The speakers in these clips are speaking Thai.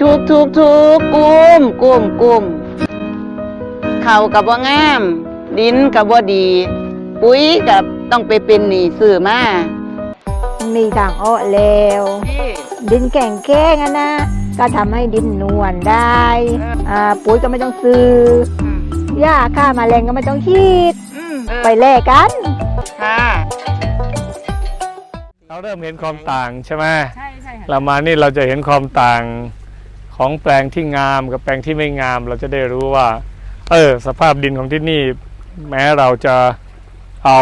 ทุกทุกทุกกุมกุมกุมเขาวกับว่างามดินกับว่าดี ปุ๋ยกับต้องไปเป็นหนี้ซื้อมามีทางอ้อแล้ว ดินแก่งแก้งอะนะ ก็ทำให้ดินนวลได้อ่าปุ๋ยก็ไม่ต้องซื้อหญ้าฆ่าแมลงก็ไม่ต้องฉีดไปแลกกันค่ะเราเริ่มเห็นความต่างใช่ไหมใช่ใช่ค่ะเรามานี่เราจะเห็นความต่าง ของแปลงที่งามกับแปลงที่ไม่งาม เราจะได้รู้ว่า เออ สภาพดินของที่นี่ แม้เราจะเอา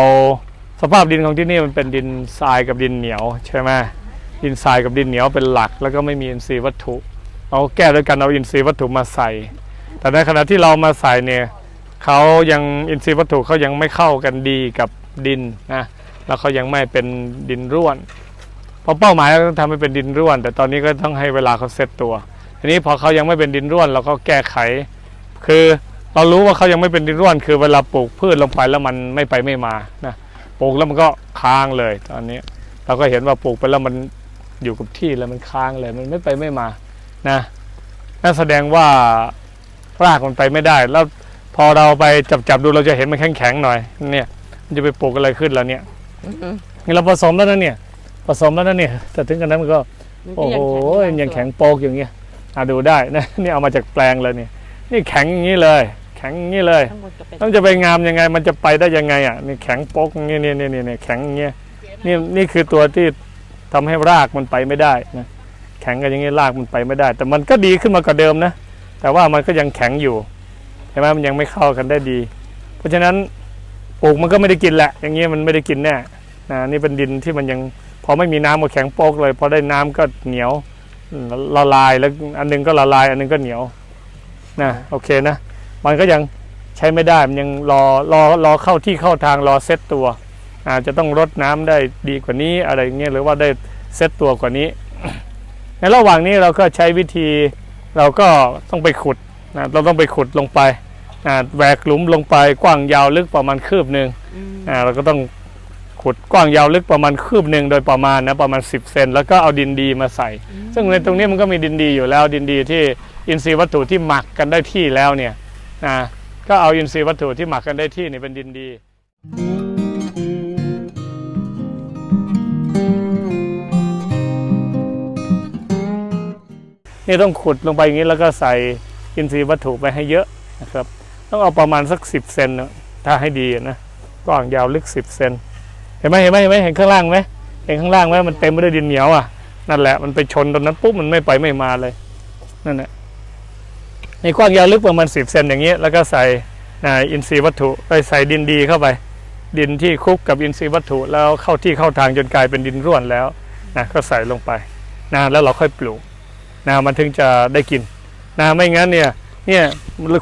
สภาพดินของที่นี่มันเป็นดินทรายกับดินเหนียวใช่ไหมดินทรายกับดินเหนียวเป็นหลัก แล้วก็ไม่มีอินทรีย์วัตถุเราแก้ด้วยการเอาอินทรีย์วัตถุมาใส่ แต่ในขณะที่เรามาใส่เนี่ยเขายังอินทรีย์วัตถุเขายังไม่เข้ากันดีกับดินนะแล้วเขายังไม่เป็นดินร่วนเพราะเป้าหมายเราต้องทำให้เป็นดินร่วน แต่ตอนนี้ก็ต้องให้เวลาเขาเซตตัว ทีนี้พอเขายังไม่เป็นดินร่วนเราก็แก้ไข คือเรารู้ว่าเขายังไม่เป็นดินร่วน คือเวลาปลูกพืชลงไปแล้วมันไม่ไปไม่มานะปลูกแล้วมันก็ค้างเลยตอนนี้เราก็เห็นว่าปลูกไปแล้วมันอยู่กับที่แล้วมันค้างเลยมันไม่ไปไม่มานะนั่นแสดงว่ารากมันไปไม่ได้ แล้วพอเราไปจับจับๆดูเราจะเห็นมันแข็งแข็งๆหน่อยเนี่ย มันจะไปปลูกอะไรขึ้นแล้วเนี่ยนี่เราผสมแล้วนะเนี่ยผสมแล้วนะเนี่ยแต่ถึงกันนั้นมันก็ โอ้โหยังแข็งโปกอย่างเงี้ยอะ ดูได้นะนี่เอามาจากแปลงเลยเนี่ยนี่แข็งอย่างนี้เลย แข็งอย่างนี้เลยทั้งหมดจะเป็นมันจะไปงามยังไง มันจะไปได้ยังไงอะนี่แข็งโปกอย่างนี้นี่นี่นี่นี่แข็งอย่างเงี้ยนี่นี่คือตัวที่ทำให้รากมันไปไม่ได้นะแข็งกันอย่างนี้รากมันไปไม่ได้ แต่มันก็ดีขึ้นมากว่าเดิมนะแต่ว่ามันก็ยังแข็งอยู่ใช่ไหมมันยังไม่เข้ากันได้ดี เพราะฉะนั้นปลูกมันก็ไม่ได้กินแหละ อย่างเงี้ยมันไม่ได้กินแน่นะนี่เป็นดินที่มันยังพอไม่มีน้ำก็แข็งโป๊กเลยพอได้น้ำก็เหนียว ละลายแล้วอันหนึงก็ละลาย อันหนึงก็เหนียวนะโอเคนะ มันก็ยังใช้ไม่ได้มันยังรอรอรอเข้าที่เข้าทางรอเซตตัว อาจจะต้องรดน้ำได้ดีกว่านี้อะไรอย่างเงี้ยหรือว่าได้เซตตัวกว่านี้ ในระหว่างนี้เราก็ใช้วิธีเราก็ต้องไปขุดนะเราต้องไปขุดลงไปอ่าแหวกหลุมลงไปกว้างยาวลึกประมาณคืบหนึ่งอ่าเราก็ต้อง ขุดกว้างยาวลึกประมาณคืบหนึ่งโดยประมาณนะประมาณ 10 เซนแล้วก็เอาดินดีมาใส่ ซึ่งในตรงนี้มันก็มีดินดีอยู่แล้วดินดีที่อินทรีย์วัตถุที่หมักกันได้ที่แล้วเนี่ยนะก็เอาอินทรีย์วัตถุที่หมักกันได้ที่นี่เป็นดินดี นี่ต้องขุดลงไปอย่างนี้แล้วก็ใส่อินทรีย์วัตถุไปให้เยอะนะครับ ต้องเอาประมาณสัก 10 เซนนะถ้าให้ดีนะกว้างยาวลึกสิบเซน เห็นไหมเห็นไหมเห็นไหมเห็นข้างล่างไหมเห็นข้างล่างไหมมันเต็มไปด้วยดินเหนียวอะนั่นแหละมันไปชนตรงนั้นปุ๊บมันไม่ไปไม่มาเลยนั่นแหละในกว้างยาวลึกประมาณสิบเซนอย่างเงี้ยแล้วก็ใส่อ่าอินทรีย์วัตถุไปใส่ดินดีเข้าไป ดินที่คลุกกับอินทรีย์วัตถุ แล้วเข้าที่เข้าทางจนกลายเป็นดินร่วนแล้วนะก็ใส่ลงไปนะแล้วเราค่อยปลูกนะมันถึงจะได้กินนะไม่งั้นเนี่ยเนี่ย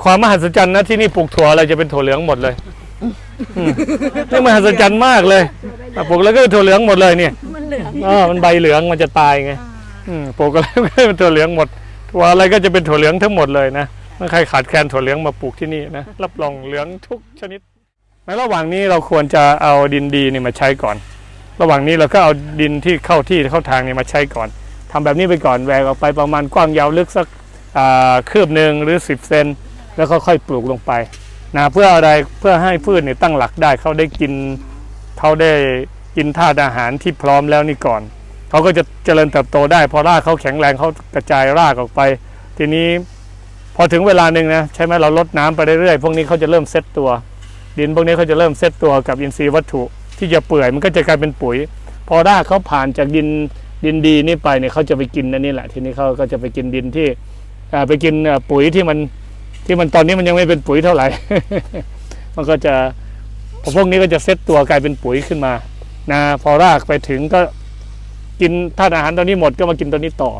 ความมหัศจรรย์นะที่นี่ปลูกถั่วอะไรจะเป็นถั่วเหลืองหมดเลย นี่มหัศจรรย์มากเลยอะปลูกแล้วก็เป็นถั่วเหลืองหมดเลยเนี่ยมันเหลืองอ๋อมันใบเหลืองมันจะตายไง อืมปลูกอะไรก็เป็นถั่วเหลืองหมดถั่วอะไรก็จะเป็นถั่วเหลืองทั้งหมดเลยนะไม่ใครขาดแคลนถั่วเหลืองมาปลูกที่นี่นะรับรองเหลืองทุกชนิด ในระหว่างนี้เราควรจะเอาดินดีนี่มาใช้ก่อน ระหว่างนี้เราก็เอาดินที่เข้าที่เข้าทางนี่มาใช้ก่อนทำแบบนี้ไปก่อนแหวกออกไปประมาณกว้างยาวลึกสักอ่าคืบหนึ่งหรือ 10 เซนแล้วก็ค่อยปลูกลงไป นะเพื่ออะไรเพื่อให้พืชเนี่ยตั้งหลักได้เขาได้กินเขาได้กินธาตุอาหารที่พร้อมแล้วนี่ก่อนเขาก็จะเจริญเติบโตได้ พอรากเขาแข็งแรงเขากระจายรากออกไป ทีนี้พอถึงเวลาหนึ่งนะใช่ไหมเราลดน้ำไปเรื่อยๆพวกนี้เขาจะเริ่มเซตตัว ดินพวกนี้เขาจะเริ่มเซตตัวกับอินทรีย์วัตถุ ที่จะเปื่อยมันก็จะกลายเป็นปุ๋ย พอรากเขาผ่านจากดินดินดีนี่ไปเนี่ยเขาจะไปกินอันนี้แหละ ทีนี้เขาก็จะไปกินดินที่ไปกินปุ๋ยที่มัน ที่มันตอนนี้มันยังไม่เป็นปุ๋ยเท่าไหร่ มันก็จะพวกนี้ก็จะเซตตัวกลายเป็นปุ๋ยขึ้นมา นะ พอรากไปถึงก็กินธาตุอาหารตัวนี้หมดก็มากินตัวนี้ต่อ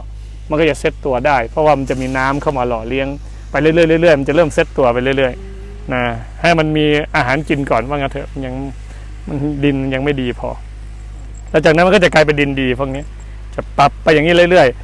มันก็จะเซตตัวได้ เพราะว่ามันจะมีน้ำเข้ามาหล่อเลี้ยงไปเรื่อยๆเรื่อยๆมันจะเริ่มเซตตัวไปเรื่อยๆนะให้มันมีอาหารกินก่อนว่างั้นเถอะยังมันดินยังไม่ดีพอแล้วจากนั้นมันก็จะกลายเป็นดินดีพวกนี้ จะปรับไปอย่างนี้เรื่อยๆ